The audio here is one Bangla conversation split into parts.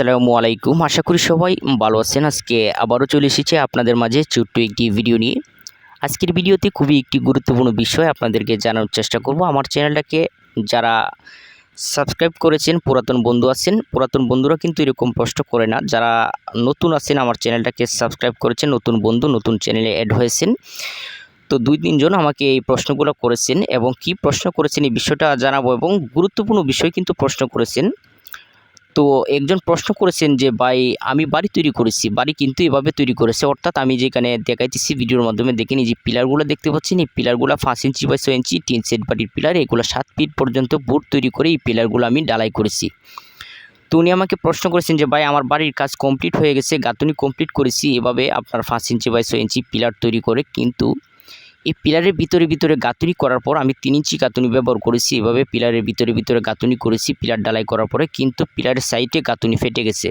আসসালামু আলাইকুম। আশা করি সবাই ভালো আছেন। আজকে আবারও চলে এসেছে আপনাদের মাঝে ছোট্ট একটি ভিডিও নিয়ে। আজকের ভিডিওতে খুবই একটি গুরুত্বপূর্ণ বিষয় আপনাদেরকে জানানোর চেষ্টা করব। আমার চ্যানেলটাকে যারা সাবস্ক্রাইব করেছেন, পুরাতন বন্ধু আছেন, পুরাতন বন্ধুরা কিন্তু এরকম প্রশ্ন করে না। যারা নতুন আছেন, আমার চ্যানেলটাকে সাবস্ক্রাইব করেছেন, নতুন বন্ধু, নতুন চ্যানেলে অ্যাড হয়েছেন, তো দুই তিনজন আমাকে এই প্রশ্নগুলো করেছেন এবং কি প্রশ্ন করেছেন এই বিষয়টা জানাব এবং গুরুত্বপূর্ণ বিষয় কিন্তু প্রশ্ন করেছেন। তো একজন প্রশ্ন করেছেন যে, ভাই, আমি বাড়ি তৈরি করেছি, বাড়ি কিন্তু এভাবে তৈরি করেছে। অর্থাৎ আমি যেখানে দেখাইতেছি ভিডিওর মাধ্যমে দেখে নিই যে, পিলারগুলো দেখতে পাচ্ছেন, এই পিলারগুলো পাঁচ ইঞ্চি বাই ছয় ইঞ্চি, টিন সেট বাড়ির পিলার, এগুলো সাত ফিট পর্যন্ত বুট তৈরি করে এই পিলারগুলো আমি ডালাই করেছি। তো উনি আমাকে প্রশ্ন করেছেন যে, ভাই, আমার বাড়ির কাজ কমপ্লিট হয়ে গেছে, গাঁথুনি কমপ্লিট করেছি, এভাবে আপনার পাঁচ ইঞ্চি বাই ছয় ইঞ্চি পিলার তৈরি করে কিন্তু এই পিলারের ভিতরে ভিতরে গাঁথুনি করার পর আমি তিন ইঞ্চি গাঁথুনি ব্যবহার করেছি, এভাবে পিলারের ভিতরে ভিতরে গাঁথুনি করেছি, পিলার ডালাই করার পরে কিন্তু পিলারের সাইডে গাঁথুনি ফেটে গেছে।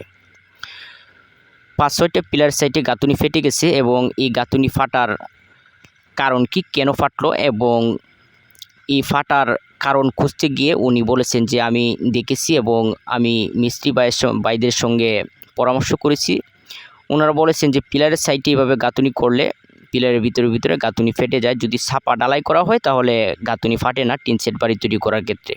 পাঁচ ছয়টা পিলার সাইডে গাঁথুনি ফেটে গেছে এবং এই গাঁথুনি ফাটার কারণ কি, কেন ফাটলো এবং এই ফাটার কারণ খুঁজতে গিয়ে উনি বলেছেন যে আমি দেখেছি এবং আমি মিস্ত্রি ভাইয়ের ভাইদের সঙ্গে পরামর্শ করেছি। ওনারা বলেছেন যে পিলারের সাইডে এভাবে গাঁথুনি করলে পিলারের ভিতরে ভিতরে গাঁথুনি ফেটে যায়। যদি ছাপা ডালাই করা হয়, তাহলে গাঁথুনি ফাটে না টিন সেট বাড়ি তৈরি করার ক্ষেত্রে।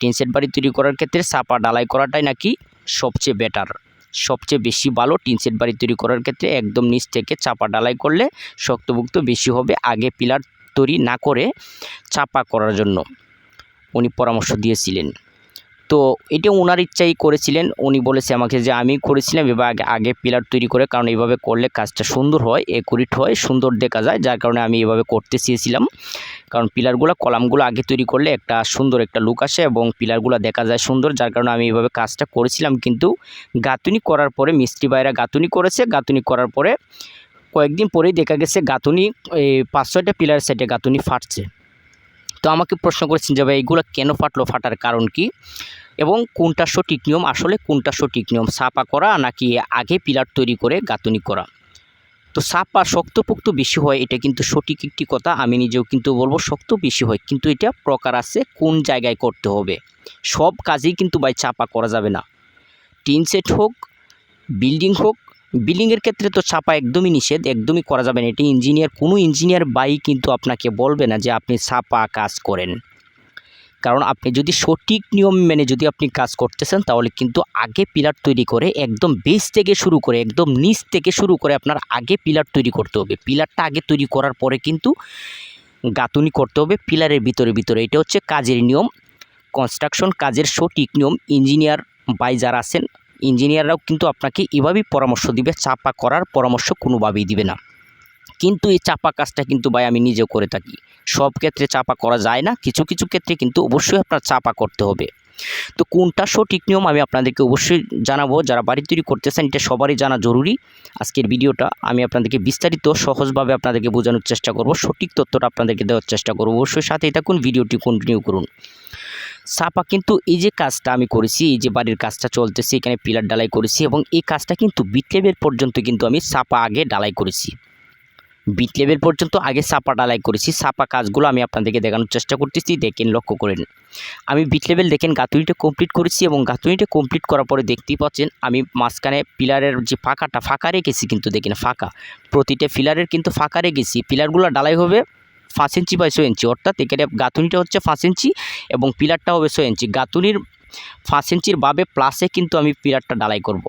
টিন সেট বাড়ি তৈরি করার ক্ষেত্রে ছাপা ডালাই করাটাই নাকি সবচেয়ে বেটার সবচেয়ে বেশি ভালো টিন সেট বাড়ি তৈরি করার ক্ষেত্রে একদম নিচ থেকে চাপা ডালাই করলে শক্তভুক্ত বেশি হবে আগে পিলার তৈরি না করে চাপা করার জন্য। উনি পরামর্শ দিয়েছিলেন। তো এটা ওনার ইচ্ছাই করেছিলেন। উনি বলেছে আমাকে যে আমি করেছিলাম, এবার আগে আগে পিলার তৈরি করে, কারণ এইভাবে করলে কাজটা সুন্দর হয় একুরিট হয়, সুন্দর দেখা যায়, যার কারণে আমি এভাবে করতে চেয়েছিলাম। কারণ পিলারগুলো, কলামগুলো আগে তৈরি করলে একটা সুন্দর একটা লুক আসে এবং পিলারগুলো দেখা যায় সুন্দর, যার কারণে আমি এইভাবে কাজটা করেছিলাম। কিন্তু গাঁথুনি করার পরে, মিস্ত্রি ভাইরা গাঁথুনি করেছে, গাঁথুনি করার পরে কয়েকদিন পরেই দেখা গেছে গাঁথুনি, এই পাঁচ ছয়টা পিলার সেটে গাঁথুনি ফাটছে। তো আমাকে প্রশ্ন করেছেন যে ভাই এইগুলো কেন ফাটলো? ফাটার কারণ কি? এবং কোনটা সঠিক নিয়ম? আসলে কোনটা সঠিক নিয়ম? সাপা করা নাকি আগে পিলার তৈরি করে গাঁথুনি করা? তো ছাপা শক্তপোক্ত বেশি হয়, এটা কিন্তু সঠিক একটি কথা। আমি নিজেও কিন্তু বলব শক্ত বেশি হয়, কিন্তু এটা প্রকার আছে কোন জায়গায় করতে হবে। সব কাজেই কিন্তু ভাই চাপা করা যাবে না। টিন সেট হোক, বিল্ডিং হোক বিল্ডিংয়ের ক্ষেত্রে তো ছাপা একদমই নিষেধ, একদমই করা যাবে না। এটি ইঞ্জিনিয়ার কোনো ইঞ্জিনিয়ার বাই কিন্তু আপনাকে বলবে না যে আপনি ছাপা কাজ করেন। কারণ আপনি যদি সঠিক নিয়ম মেনে যদি আপনি কাজ করতেছেন, তাহলে কিন্তু আগে পিলার তৈরি করে, একদম বেস থেকে শুরু করে, একদম নিচ থেকে শুরু করে আপনার আগে পিলার তৈরি করতে হবে। পিলারটা আগে তৈরি করার পরে কিন্তু গাঁথুনি করতে হবে পিলারের ভিতরে ভিতরে। এটা হচ্ছে কাজের নিয়ম। কনস্ট্রাকশন কাজের সঠিক নিয়ম। ইঞ্জিনিয়ার বাই যারা আছেন ইঞ্জিনিয়াররাও কিন্তু আপনাকে এভাবেই পরামর্শ দিবে, চাপা করার পরামর্শ কোনোভাবেই দিবে না। কিন্তু এই চাপা কাজটা কিন্তু ভাই আমি নিজেও করে থাকি। সব ক্ষেত্রে চাপা করা যায় না, কিছু কিছু ক্ষেত্রে কিন্তু অবশ্যই আপনার চাপা করতে হবে। তো কোনটা সঠিক নিয়ম আমি আপনাদেরকে অবশ্যই জানাব, যারা বাড়ি তৈরি করতেছেন এটা সবারই জানা জরুরি। আজকের ভিডিওটা আমি আপনাদেরকে বিস্তারিত, সহজভাবে আপনাদেরকে বোঝানোর চেষ্টা করব, সঠিক তথ্যটা আপনাদেরকে দেওয়ার চেষ্টা করব। অবশ্যই সাথেই থাকুন, ভিডিওটি কন্টিনিউ করুন। চাপা কিন্তু এই যে কাজটা আমি করেছি, এই যে বাড়ির কাজটা চলতেছে, এখানে পিলার ডালাই করেছি এবং এই কাজটা কিন্তু বিট লেভেল পর্যন্ত কিন্তু আমি সাপা আগে ডালাই করেছি। বিট পর্যন্ত আগে সাপা ডালাই করেছি। সাপা কাজগুলো আমি আপনাদেরকে দেখানোর চেষ্টা করতেছি, দেখেন লক্ষ্য করেন। আমি বিট দেখেন গাঁথুনিটা কমপ্লিট করেছি এবং গাঁথুনিটা কমপ্লিট করার পরে দেখতেই পাচ্ছেন, আমি মাঝখানে পিলারের যে ফাঁকাটা, ফাঁকা রেখেছি কিন্তু দেখেন ফাঁকা। প্রতিটা পিলারের কিন্তু ফাঁকা রেখেছি। পিলারগুলো ডালাই হবে পাঁচ ইঞ্চি বাই ছয় ইঞ্চি, অর্থাৎ এখানে গাঁথুনিটা হচ্ছে পাঁচ ইঞ্চি এবং পিলারটা হবে ছয় ইঞ্চি। গাঁথুনির পাঁচ ইঞ্চির বাবে প্লাসে কিন্তু আমি পিলারটা ডালাই করব।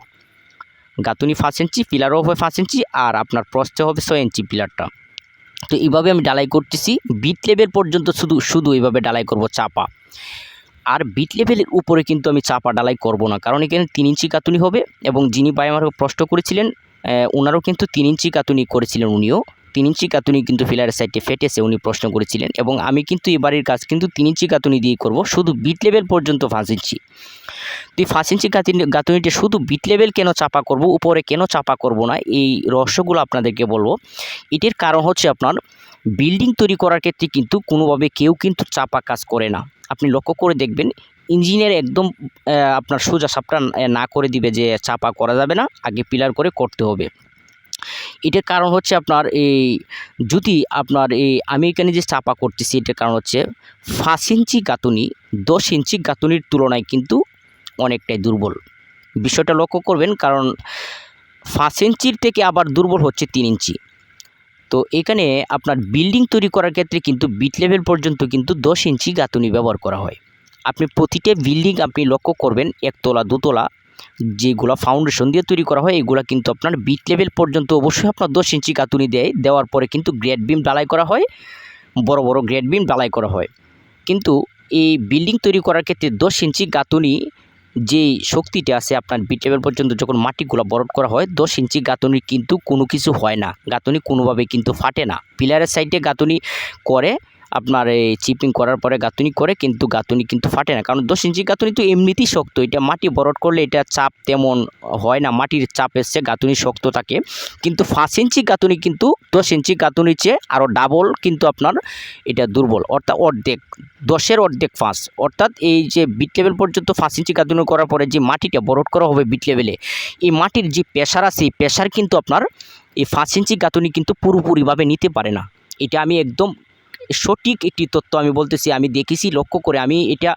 গাঁথুনি পাঁচ ইঞ্চি, পিলারও হবে পাঁচ ইঞ্চি আর আপনার প্রস্থে হবে ছয় ইঞ্চি পিলারটা। তো এইভাবে আমি ডালাই করতেছি। বিট লেভেল পর্যন্ত শুধু শুধু এইভাবে ডালাই করব চাপা। আর বিট লেভেলের উপরে কিন্তু আমি চাপা ডালাই করব না, কারণ এখানে তিন ইঞ্চি কাতুনি হবে এবং যিনি ভাই আমার প্রশ্ন করেছিলেন ওনারও কিন্তু তিন ইঞ্চি কাতুনি করেছিলেন উনিও। তিন ইঞ্চি কাতুনি কিন্তু ফিলারের সাইডে ফেটেছে, উনি প্রশ্ন করেছিলেন। এবং আমি কিন্তু এবারের কাজ কিন্তু তিন ইঞ্চি কাতুনি দিয়ে করব, শুধু বিট লেভেল পর্যন্ত পাঁচ ইঞ্চি তো এই পাঁচ ইঞ্চি গাঁথুনিটা শুধু বিট লেভেল কেন চাপা করব, উপরে কেন চাপা করব না, এই রহস্যগুলো আপনাদেরকে বলব। এটির কারণ হচ্ছে আপনার বিল্ডিং তৈরি করার ক্ষেত্রে কিন্তু কোনোভাবে কেউ কিন্তু চাপা কাজ করে না। আপনি লক্ষ্য করে দেখবেন, ইঞ্জিনিয়ার একদম আপনার সোজা সাপটা না করে দিবে যে চাপা করা যাবে না, আগে পিলার করে করতে হবে। এটার কারণ হচ্ছে আপনার এই যদি আপনার এই আমি এখানে যে চাপা করতেছি, এটার কারণ হচ্ছে পাঁচ ইঞ্চি গাঁথুনি, দশ ইঞ্চি গাঁথুনির তুলনায় কিন্তু অনেকটাই দুর্বল। বিষয়টা লক্ষ্য করবেন, কারণ পাঁচ ইঞ্চির থেকে আবার দুর্বল হচ্ছে তিন ইঞ্চি। তো এখানে আপনার বিল্ডিং তৈরি করার ক্ষেত্রে কিন্তু বিট লেভেল পর্যন্ত কিন্তু দশ ইঞ্চি গাঁথুনি ব্যবহার করা হয়। আপনি প্রতিটা বিল্ডিং আপনি লক্ষ্য করবেন, একতলা, দুতলা যেগুলো ফাউন্ডেশন দিয়ে তৈরি করা হয়, এগুলো কিন্তু আপনার বিট লেভেল পর্যন্ত অবশ্যই আপনার দশ ইঞ্চি গাঁথুনি দেয় দেওয়ার পরে কিন্তু গ্রেড বিম ডালাই করা হয়, বড় বড় গ্রেড বিম ডালাই করা হয়। কিন্তু এই বিল্ডিং তৈরি করার ক্ষেত্রে দশ ইঞ্চি গাঁথুনি যে শক্তিটা আছে আপনার বিট লেভেল পর্যন্ত যখন মাটিগুলো বরফ করা হয়, দশ ইঞ্চি গাঁথুনি কিন্তু কোনো কিছু হয় না। গাঁথুনি কোনোভাবে কিন্তু ফাটে না। পিলারের সাইডে গাঁথুনি করে আপনার এই চিপিং করার পরে গাঁথুনি করে কিন্তু গাঁথুনি কিন্তু ফাটে না। কারণ দশ ইঞ্চি গাঁথুনি তো এমনিতেই শক্ত, এটা মাটি বরট করলে এটা চাপ তেমন হয় না, মাটির চাপ এসছে গাঁথুনি শক্ত থাকে। কিন্তু পাঁচ ইঞ্চি গাঁথুনি কিন্তু দশ ইঞ্চি গাঁথুনির চেয়ে আরও ডাবল কিন্তু আপনার এটা দুর্বল। অর্থাৎ অর্ধেক, দশের অর্ধেক পাঁচ। অর্থাৎ এই যে বিট লেভেল পর্যন্ত পাঁচ ইঞ্চি গাঁথুনি করার পরে যে মাটিটা বরট করা হবে বিট লেভেলে এই মাটির যে প্রেশার আছে, এই প্রেশার কিন্তু আপনার এই পাঁচ ইঞ্চি গাঁথুনি কিন্তু পুরোপুরিভাবে নিতে পারে না। এটা আমি একদম সঠিক একটি তথ্য আমি বলতেছি, আমি দেখেছি, লক্ষ্য করে আমি এটা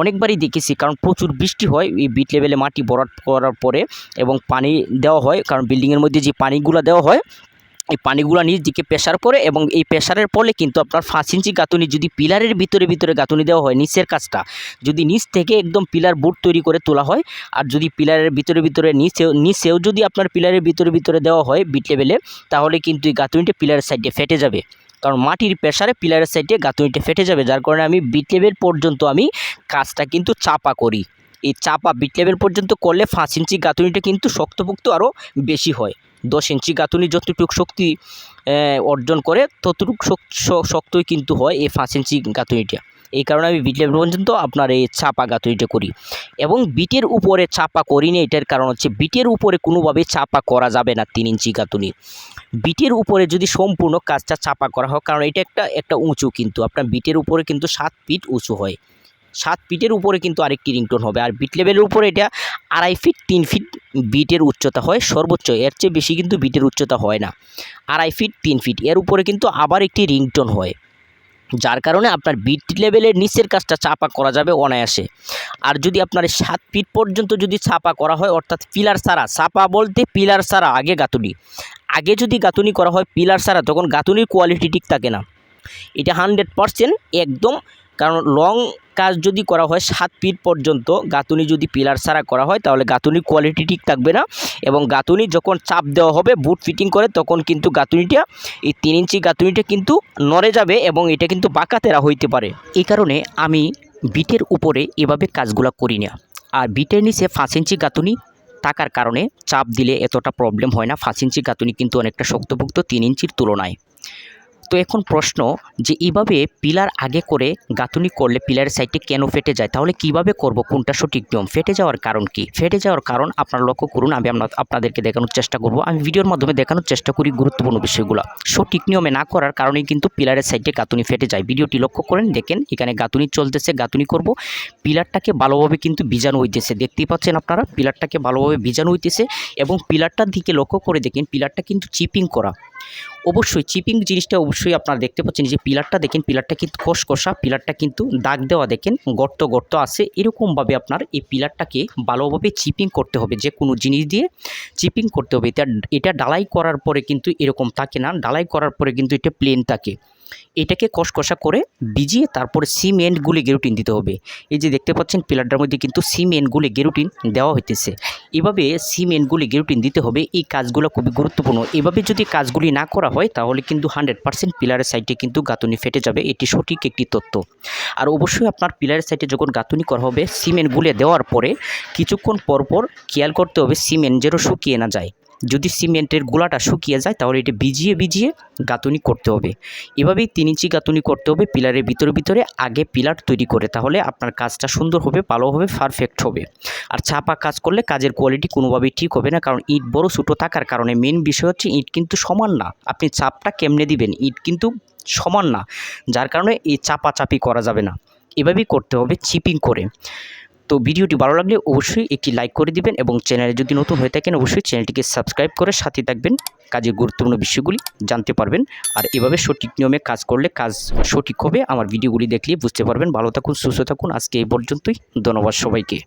অনেকবারই দেখেছি। কারণ প্রচুর বৃষ্টি হয়, এই বিট লেভেলে মাটি বরাট করার পরে এবং পানি দেওয়া হয়, কারণ বিল্ডিংয়ের মধ্যে যে পানিগুলো দেওয়া হয়, এই পানিগুলো নিজ দিকে প্রেশার করে এবং এই প্রেশারের ফলে কিন্তু আপনার পাঁচ ইঞ্চি গাঁথুনি যদি পিলারের ভিতরে ভিতরে গাঁথুনি দেওয়া হয়, নিচের কাজটা, যদি নিচ থেকে একদম পিলার বুট তৈরি করে তোলা হয় আর যদি পিলারের ভিতরে ভিতরে নিচেও নিচেও যদি আপনার পিলারের ভিতরে ভিতরে দেওয়া হয় বিট লেভেলে, তাহলে কিন্তু এই গাঁথুনিটা পিলারের সাইডে ফেটে যাবে। কারণ মাটির প্রেশারে পিলারের সাইডে গাঁথুনিটা ফেটে যাবে, যার কারণে আমি বিট লেভেল পর্যন্ত আমি কাজটা কিন্তু চাপা করি। এই চাপা বিট লেভেল পর্যন্ত করলে পাঁচ ইঞ্চি গাঁথুনিটা কিন্তু শক্তপোক্ত আরও বেশি হয়। দশ ইঞ্চি গাঁথুনি যতটুকু শক্তি অর্জন করে, ততটুকু শক্তই কিন্তু হয় এই পাঁচ ইঞ্চি গাঁথুনিটা। এই কারণে আমি বিট পর্যন্ত আপনার এই চাপা গাঁথুনিটা করি। এবং বিটের উপরে চাপা করি না, এটার কারণ হচ্ছে বিটের উপরে কোনোভাবে চাপা করা যাবে না তিন ইঞ্চি গাঁথুনি। বিটের উপরে যদি সম্পূর্ণ কাজটা চাপা করা হয়, কারণ এটা একটা একটা উঁচু কিন্তু, আপনার বিটের উপরে কিন্তু সাত ফিট উঁচু হয়। সাত ফিটের উপরে কিন্তু আরেকটি রিংটোন হবে, আর বিট লেভেলের উপরে এটা আড়াই ফিট, তিন ফিট বিটের উচ্চতা হয়, সর্বোচ্চ, এর চেয়ে বেশি কিন্তু বিটের উচ্চতা হয় না। আড়াই ফিট, তিন ফিট, এর উপরে কিন্তু আবার একটি রিংটোন হয়। যার কারণে আপনার বিট লেভেলের নিচের কাজটা চাপা করা যাবে অনায়াসে। আর যদি আপনার সাত ফিট পর্যন্ত যদি ছাপা করা হয়, অর্থাৎ পিলার সারা ছাপা বলতে পিলার সারা আগে গাঁথুনি। আগে যদি গাঁথুনি করা হয় পিলার সারা তখন গাঁথুনির কোয়ালিটি ঠিক থাকে না। এটা হান্ড্রেড পারসেন্ট একদম কারণ লং কাজ যদি করা হয় সাত ফিট পর্যন্ত, গাঁথুনি যদি পিলার ছাড়া করা হয়, তাহলে গাঁথুনির কোয়ালিটি ঠিক থাকবে না এবং গাঁথুনি যখন চাপ দেওয়া হবে বুট ফিটিং করে, তখন কিন্তু গাঁথুনিটা, এই তিন ইঞ্চি গাঁথুনিটা কিন্তু নড়ে যাবে এবং এটা কিন্তু বাঁকাতেরা হইতে পারে। এই কারণে আমি বিটের উপরে এভাবে কাজগুলো করি না। আর বিটের নিচে পাঁচ ইঞ্চি গাঁথুনি থাকার কারণে চাপ দিলে এতটা প্রবলেম হয় না। পাঁচ ইঞ্চি গাঁথুনি কিন্তু অনেকটা শক্তপোক্ত তিন ইঞ্চির তুলনায়। তো এখন প্রশ্ন যে এইভাবে পিলার আগে করে গাঁথুনি করলে পিলারের সাইডে কেন ফেটে যায়? তাহলে কীভাবে করব? কোনটা সঠিক নিয়ম? ফেটে যাওয়ার কারণ কি? ফেটে যাওয়ার কারণ আপনারা লক্ষ্য করুন, আমি আপনাদেরকে দেখানোর চেষ্টা করব। আমি ভিডিওর মাধ্যমে দেখানোর চেষ্টা করি গুরুত্বপূর্ণ বিষয়গুলো। সঠিক নিয়মে না করার কারণেই কিন্তু পিলারের সাইডে গাঁথুনি ফেটে যায়। ভিডিওটি লক্ষ্য করেন, দেখেন এখানে গাঁথুনি চলতেছে, গাঁথুনি করব। পিলারটাকে ভালোভাবে কিন্তু বীজাণু হইতেছে। দেখতেই পাচ্ছেন আপনারা, পিলারটাকে ভালোভাবে বীজাণু হইতেছে এবং পিলারটার দিকে লক্ষ্য করে দেখেন, পিলারটা কিন্তু চিপিং করা। অবশ্যই চিপিং জিনিসটা অবশ্যই আপনারা দেখতে পাচ্ছেন যে পিলারটা দেখেন, পিলারটা কিন্তু খসখসা পিলারটা কিন্তু দাগ দেওয়া দেখেন, গর্ত গর্ত আছে। এরকমভাবে আপনার এই পিলারটাকে ভালোভাবে চিপিং করতে হবে, যে কোনো জিনিস দিয়ে চিপিং করতে হবে। এটা এটা ডালাই করার পরে কিন্তু এরকম থাকে না ডালাই করার পরে কিন্তু এটা প্লেন থাকে। এটাকে কষকষা করে ভিজিয়ে তারপরে সিমেন্টগুলি গেরুটিন দিতে হবে। এই যে দেখতে পাচ্ছেন পিলারটার মধ্যে কিন্তু সিমেন্টগুলি গেরুটিন দেওয়া হইতেছে। এভাবে সিমেন্টগুলি গেরুটিন দিতে হবে, এই কাজগুলো খুবই গুরুত্বপূর্ণ। এভাবে যদি কাজগুলি না করা হয়, তাহলে কিন্তু হান্ড্রেড পার্সেন্ট পিলারের সাইডে কিন্তু গাঁথুনি ফেটে যাবে। এটি সঠিক একটি তথ্য। আর অবশ্যই আপনার পিলারের সাইডে যখন গাঁথুনি করা হবে সিমেন্ট গুলে দেওয়ার পরে কিছুক্ষণ পর পর খেয়াল করতে হবে সিমেন্ট যেন শুকিয়ে না যায়। যদি সিমেন্টের গোলাটা শুকিয়ে যায়, তাহলে এটা ভিজিয়ে ভিজিয়ে গাঁথুনি করতে হবে। এভাবেই তিন ইঞ্চি গাঁথুনি করতে হবে, পিলারের ভিতরে ভিতরে আগে পিলার তৈরি করে, তাহলে আপনার কাজটা সুন্দর হবে, ভালো হবে পারফেক্ট হবে। আর চাপা কাজ করলে কাজের কোয়ালিটি কোনোভাবেই ঠিক হবে না, কারণ ইট বড় ছোটো থাকার কারণে মেন বিষয় হচ্ছে ইট কিন্তু সমান না। আপনি চাপটা কেমনে দিবেন? ইট কিন্তু সমান না, যার কারণে এই চাপাচাপি করা যাবে না। এভাবেই করতে হবে চিপিং করে। তো ভিডিওটি ভালো লাগলে অবশ্যই একটি লাইক করে দিবেন এবং চ্যানেলে যদি নতুন হয়ে থাকেন অবশ্যই চ্যানেলটিকে সাবস্ক্রাইব করে সাথে থাকবেন। কাজের গুরুত্বপূর্ণ বিষয়গুলি জানতে পারবেন। আর এভাবে সঠিক নিয়মে কাজ করলে কাজ সঠিক হবে। আমার ভিডিওগুলি দেখলে বুঝতে পারবেন। ভালো থাকুন, সুস্থ থাকুন। আজকে এই পর্যন্তই। ধন্যবাদ সবাইকে।